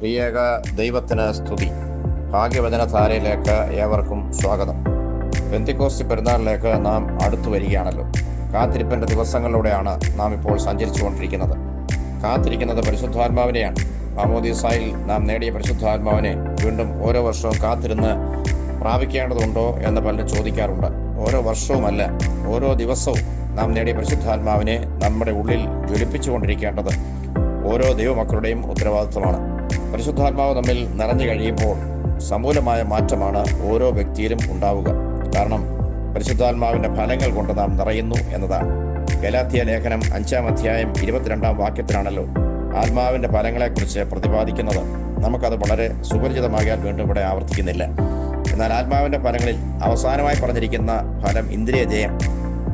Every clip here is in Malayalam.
ത്രിയേക ദൈവത്തിന് സ്തുതി. ഭാഗ്യവചന ധാരയിലേക്ക് ഏവർക്കും സ്വാഗതം. ബന്ധിക്കോസ്തി പെരുന്നാളിലേക്ക് നാം അടുത്തു വരികയാണല്ലോ. കാത്തിരിപ്പിന്റെ ദിവസങ്ങളിലൂടെയാണ് നാം ഇപ്പോൾ സഞ്ചരിച്ചുകൊണ്ടിരിക്കുന്നത്. കാത്തിരിക്കുന്നത് പരിശുദ്ധാത്മാവിനെയാണ്. മാമോദീസായിൽ നാം നേടിയ പരിശുദ്ധാത്മാവിനെ വീണ്ടും ഓരോ വർഷവും കാത്തിരുന്ന് പ്രാപിക്കേണ്ടതുണ്ടോ എന്ന് പലരും ചോദിക്കാറുണ്ട്. ഓരോ വർഷവുമല്ല ഓരോ ദിവസവും നാം നേടിയ പരിശുദ്ധാത്മാവിനെ നമ്മുടെ ഉള്ളിൽ ജ്വലിപ്പിച്ചുകൊണ്ടിരിക്കേണ്ടത് ഓരോ ദൈവമക്കളുടെയും ഉത്തരവാദിത്വമാണ്. പരിശുദ്ധാത്മാവ് നമ്മിൽ നിറഞ്ഞു കഴിയുമ്പോൾ സമൂലമായ മാറ്റമാണ് ഓരോ വ്യക്തിയിലും ഉണ്ടാവുക. കാരണം പരിശുദ്ധാത്മാവിന്റെ ഫലങ്ങൾ കൊണ്ട് നാം നിറയുന്നു എന്നതാണ്. ഗലാത്തിയ ലേഖനം അഞ്ചാം അധ്യായം ഇരുപത്തിരണ്ടാം വാക്യത്തിലാണല്ലോ ആത്മാവിന്റെ ഫലങ്ങളെക്കുറിച്ച് പ്രതിപാദിക്കുന്നത്. നമുക്കത് വളരെ സുപരിചിതമാകിയാൽ വീണ്ടും ഇവിടെ ആവർത്തിക്കുന്നില്ല. എന്നാൽ ആത്മാവിന്റെ ഫലങ്ങളിൽ അവസാനമായി പറഞ്ഞിരിക്കുന്ന ഫലം ഇന്ദ്രിയ ജയം.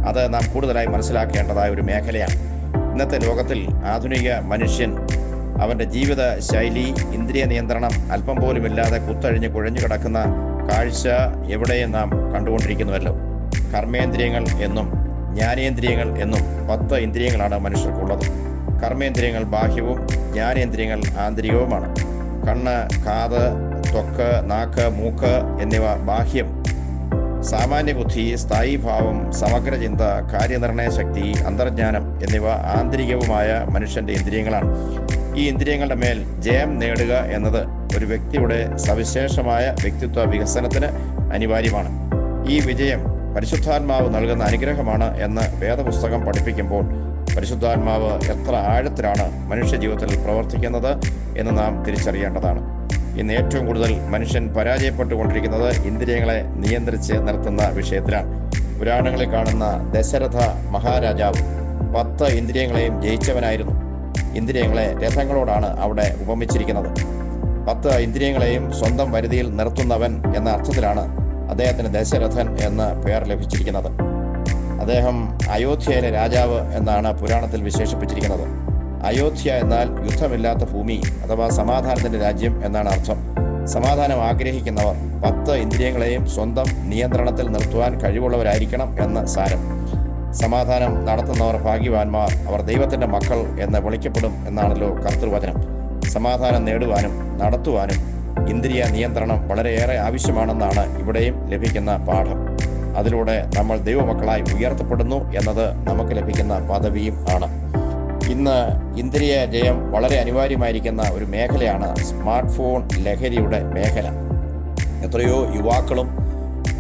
അത് നാം കൂടുതലായി മനസ്സിലാക്കേണ്ടതായ ഒരു മേഖലയാണ്. ഇന്നത്തെ ലോകത്തിൽ ആധുനിക മനുഷ്യൻ അവന്റെ ജീവിത ശൈലി ഇന്ദ്രിയ നിയന്ത്രണം അല്പം പോലുമില്ലാതെ കുത്തഴിഞ്ഞ് കുഴഞ്ഞു കിടക്കുന്ന കാഴ്ച എവിടെയും നാം കണ്ടുകൊണ്ടിരിക്കുന്നുവല്ലോ. കർമ്മേന്ദ്രിയങ്ങൾ എന്നും ജ്ഞാനേന്ദ്രിയങ്ങൾ എന്നും പത്ത് ഇന്ദ്രിയങ്ങളാണ് മനുഷ്യർക്കുള്ളത്. കർമ്മേന്ദ്രിയങ്ങൾ ബാഹ്യവും ജ്ഞാനേന്ദ്രിയങ്ങൾ ആന്തരികവുമാണ്. കണ്ണ് കാത് ത്വക്ക് നാക്ക് മൂക്ക് എന്നിവ ബാഹ്യം. സാമാന്യ ബുദ്ധി സ്ഥായി ഭാവം സമഗ്ര ചിന്ത കാര്യനിർണയ ശക്തി അന്തർജ്ഞാനം എന്നിവ ആന്തരികവുമായ മനുഷ്യന്റെ ഇന്ദ്രിയങ്ങളാണ്. ഈ ഇന്ദ്രിയങ്ങളുടെ മേൽ ജയം നേടുക എന്നത് ഒരു വ്യക്തിയുടെ സവിശേഷമായ വ്യക്തിത്വ വികസനത്തിന് അനിവാര്യമാണ്. ഈ വിജയം പരിശുദ്ധാത്മാവ് നൽകുന്ന അനുഗ്രഹമാണ് എന്ന് വേദപുസ്തകം പഠിപ്പിക്കുമ്പോൾ പരിശുദ്ധാത്മാവ് എത്ര ആഴത്തിലാണ് മനുഷ്യജീവിതത്തിൽ പ്രവർത്തിക്കുന്നത് എന്ന് നാം തിരിച്ചറിയേണ്ടതാണ്. ഇന്ന് ഏറ്റവും കൂടുതൽ മനുഷ്യൻ പരാജയപ്പെട്ടുകൊണ്ടിരിക്കുന്നത് ഇന്ദ്രിയങ്ങളെ നിയന്ത്രിച്ച് നിർത്തുന്ന വിഷയത്തിലാണ്. പുരാണങ്ങളിൽ കാണുന്ന ദശരഥ മഹാരാജാവ് പത്ത് ഇന്ദ്രിയങ്ങളെയും ജയിച്ചവനായിരുന്നു. ഇന്ദ്രിയങ്ങളെ രഥങ്ങളോടാണ് അവിടെ ഉപമിച്ചിരിക്കുന്നത്. പത്ത് ഇന്ദ്രിയങ്ങളെയും സ്വന്തം പരിധിയിൽ നിർത്തുന്നവൻ എന്ന അർത്ഥത്തിലാണ് അദ്ദേഹത്തിന് ദശരഥൻ എന്ന് പേർ ലഭിച്ചിരിക്കുന്നത്. അദ്ദേഹം അയോധ്യയിലെ രാജാവ് എന്നാണ് പുരാണത്തിൽ വിശേഷിപ്പിച്ചിരിക്കുന്നത്. അയോധ്യ എന്നാൽ യുദ്ധമില്ലാത്ത ഭൂമി അഥവാ സമാധാനത്തിന്റെ രാജ്യം എന്നാണ് അർത്ഥം. സമാധാനം ആഗ്രഹിക്കുന്നവർ പത്ത് ഇന്ദ്രിയങ്ങളെയും സ്വന്തം നിയന്ത്രണത്തിൽ നിർത്തുവാൻ കഴിവുള്ളവരായിരിക്കണം എന്ന് സാരം. സമാധാനം നടത്തുന്നവർ ഭാഗ്യവാന്മാർ അവർ ദൈവത്തിന്റെ മക്കൾ എന്ന് വിളിക്കപ്പെടും എന്നാണല്ലോ കർത്തൃവചനം സമാധാനം നേടുവാനും നടത്തുവാനും ഇന്ദ്രിയ നിയന്ത്രണം വളരെയേറെ ആവശ്യമാണെന്നാണ് ഇവിടെയും ലഭിക്കുന്ന പാഠം. അതിലൂടെ നമ്മൾ ദൈവമക്കളായി ഉയർത്തപ്പെടുന്നു എന്നത് നമുക്ക് ലഭിക്കുന്ന പദവിയും ആണ്. ഇന്ന് ഇന്ദ്രിയ ജയം വളരെ അനിവാര്യമായിരിക്കുന്ന ഒരു മേഖലയാണ് സ്മാർട്ട് ഫോൺ ലഹരിയുടെ മേഖല. എത്രയോ യുവാക്കളും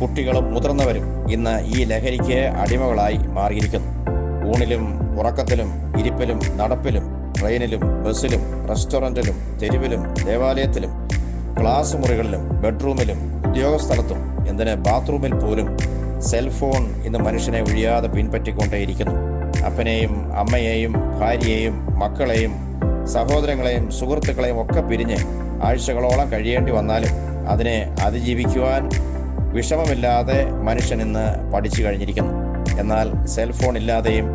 കുട്ടികളും മുതിർന്നവരും ഇന്ന് ഈ ലഹരിക്ക് അടിമകളായി മാറിയിരിക്കുന്നു. ഊണിലും ഉറക്കത്തിലും ഇരിപ്പിലും നടപ്പിലും ട്രെയിനിലും ബസ്സിലും റെസ്റ്റോറന്റിലും തെരുവിലും ദേവാലയത്തിലും ക്ലാസ് മുറികളിലും ബെഡ്റൂമിലും ഉദ്യോഗസ്ഥലത്തും എന്തിന് ബാത്റൂമിൽ പോലും സെൽഫോൺ ഇന്ന് മനുഷ്യനെ ഒഴിയാതെ പിൻപറ്റിക്കൊണ്ടേയിരിക്കുന്നു. അപ്പനെയും അമ്മയെയും ഭാര്യയെയും മക്കളെയും സഹോദരങ്ങളെയും സുഹൃത്തുക്കളെയും ഒക്കെ പിരിഞ്ഞ് ആഴ്ചകളോളം കഴിയേണ്ടി വന്നാലും അതിനെ അതിജീവിക്കുവാൻ വിഷമമില്ലാതെ മനുഷ്യൻ ഇന്ന് പഠിച്ചു കഴിഞ്ഞിരിക്കുന്നു. എന്നാൽ സെൽഫോൺ ഇല്ലാതെയും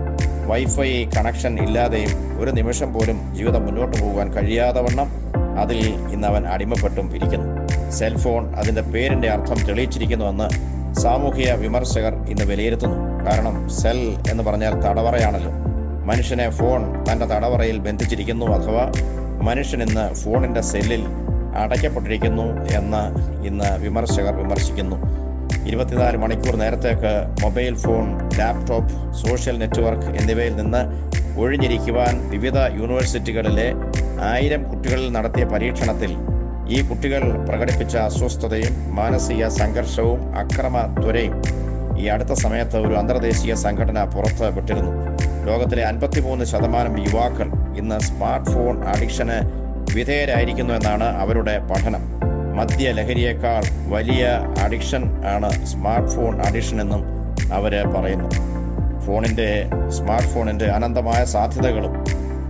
വൈഫൈ കണക്ഷൻ ഇല്ലാതെയും ഒരു നിമിഷം പോലും ജീവിതം മുന്നോട്ട് പോകാൻ കഴിയാതെ വണ്ണം അതിൽ ഇന്ന് അവൻ അടിമപ്പെട്ടും ഇരിക്കുന്നു. സെൽഫോൺ അതിന്റെ പേരിന്റെ അർത്ഥം തെളിയിച്ചിരിക്കുന്നുവെന്ന് സാമൂഹിക വിമർശകർ ഇന്ന് വിലയിരുത്തുന്നു. കാരണം സെൽ എന്ന് പറഞ്ഞാൽ തടവറയാണല്ലോ. മനുഷ്യനെ ഫോൺ തന്റെ തടവറയിൽ ബന്ധിച്ചിരിക്കുന്നു അഥവാ മനുഷ്യൻ ഇന്ന് ഫോണിന്റെ സെല്ലിൽ അടയ്ക്കപ്പെട്ടിരിക്കുന്നു എന്ന് ഇന്ന് വിമർശകർ വിമർശിക്കുന്നു. ഇരുപത്തിനാല് മണിക്കൂർ നേരത്തേക്ക് mobile phone laptop social network എന്നിവയിൽ നിന്ന് ഒഴിഞ്ഞിരിക്കുവാൻ വിവിധ യൂണിവേഴ്സിറ്റികളിലെ ആയിരം കുട്ടികളിൽ നടത്തിയ പരീക്ഷണത്തിൽ ഈ കുട്ടികൾ പ്രകടിപ്പിച്ച അസ്വസ്ഥതയും മാനസിക സംഘർഷവും അക്രമ ത്വരയും ഈ അടുത്ത സമയത്ത് ഒരു അന്തർദേശീയ സംഘടന പുറത്തുവിട്ടിരുന്നു ലോകത്തിലെ അൻപത്തിമൂന്ന് ശതമാനം യുവാക്കൾ ഇന്ന് സ്മാർട്ട് ഫോൺ അഡിക്ഷന് വിധേയരായിരിക്കുന്നു എന്നാണ് അവരുടെ പഠനം. മദ്യ ലഹരിയേക്കാൾ വലിയ അഡിക്ഷൻ ആണ് സ്മാർട്ട് ഫോൺ അഡിക്ഷൻ എന്നും അവർ പറയുന്നു. ഫോണിന്റെ സ്മാർട്ട് ഫോണിന്റെ അനന്തമായ സാധ്യതകളും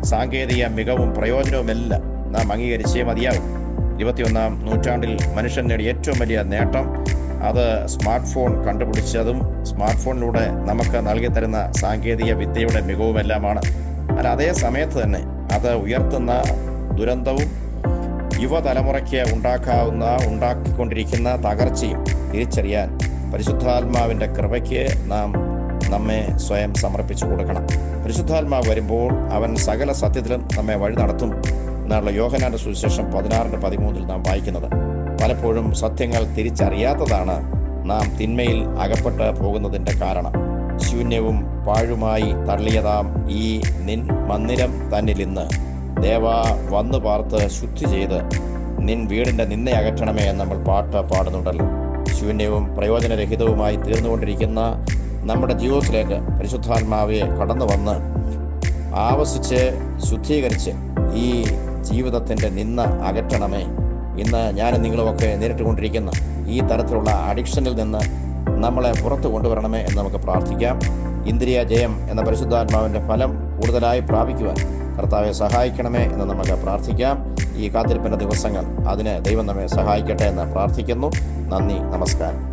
സാങ്കേതിക മികവും പ്രയോജനവുമെല്ലാം നാം അംഗീകരിച്ചേ മതിയാവും. ഇരുപത്തിയൊന്നാം നൂറ്റാണ്ടിൽ മനുഷ്യൻ നേടിയ ഏറ്റവും വലിയ നേട്ടം അത് സ്മാർട്ട് ഫോൺ കണ്ടുപിടിച്ചതും സ്മാർട്ട് ഫോണിലൂടെ നമുക്ക് നൽകി തരുന്ന സാങ്കേതിക വിദ്യയുടെ മികവുമെല്ലാമാണ്. എന്നാൽ അതേ സമയത്ത് തന്നെ അത് ഉയർത്തുന്ന ദുരന്തവും യുവതലമുറയ്ക്ക് ഉണ്ടാക്കാവുന്ന ഉണ്ടാക്കിക്കൊണ്ടിരിക്കുന്ന തകർച്ചയും തിരിച്ചറിയാൻ പരിശുദ്ധാത്മാവിന്റെ കൃപയ്ക്ക് നാം നമ്മെ സ്വയം സമർപ്പിച്ചു കൊടുക്കണം. പരിശുദ്ധാത്മാവ് വരുമ്പോൾ അവൻ സകല സത്യത്തിലും നമ്മെ വഴി നടത്തും എന്നുള്ള യോഹനാന്റെ സുവിശേഷം പതിനാറിന്റെ പതിമൂന്നിൽ നാം വായിക്കുന്നത്. പലപ്പോഴും സത്യങ്ങൾ തിരിച്ചറിയാത്തതാണ് നാം തിന്മയിൽ അകപ്പെട്ട് പോകുന്നതിന്റെ കാരണം. ശൂന്യവും പാഴുമായി തള്ളിയതാം ഈ നിൻ മന്ദിരം തന്നിൽ ഇന്ന്. ദേവ വന്നു പാർത്ത് ശുദ്ധി ചെയ്ത് നിൻ വീടിന്റെ നിന്നെ അകറ്റണമേ എന്ന് നമ്മൾ പാട്ട് പാടുന്നുണ്ടല്ലോ. ശൂന്യവും പ്രയോജനരഹിതവുമായി തീർന്നുകൊണ്ടിരിക്കുന്ന നമ്മുടെ ജീവിതത്തിലേക്ക് പരിശുദ്ധാത്മാവെ കടന്നു വന്ന് ആവസിച്ച് ശുദ്ധീകരിച്ച് ഈ ജീവിതത്തിന്റെ നിന്ന അകറ്റണമേ. ഇന്ന് ഞാനും നിങ്ങളുമൊക്കെ നേരിട്ടുകൊണ്ടിരിക്കുന്ന ഈ തരത്തിലുള്ള അഡിക്ഷനിൽ നിന്ന് നമ്മളെ പുറത്തു കൊണ്ടുവരണമേ എന്ന് നമുക്ക് പ്രാർത്ഥിക്കാം. ഇന്ദ്രിയ ജയം എന്ന പരിശുദ്ധാത്മാവിന്റെ ഫലം കൂടുതലായി പ്രാപിക്കുവാൻ കർത്താവെ സഹായിക്കണമേ എന്ന് നമുക്ക് പ്രാർത്ഥിക്കാം. ഈ കാത്തിരിപ്പിന്റെ ദിവസങ്ങൾ അതിന് ദൈവം നമ്മെ സഹായിക്കട്ടെ എന്ന് പ്രാർത്ഥിക്കുന്നു. നന്ദി നമസ്കാരം.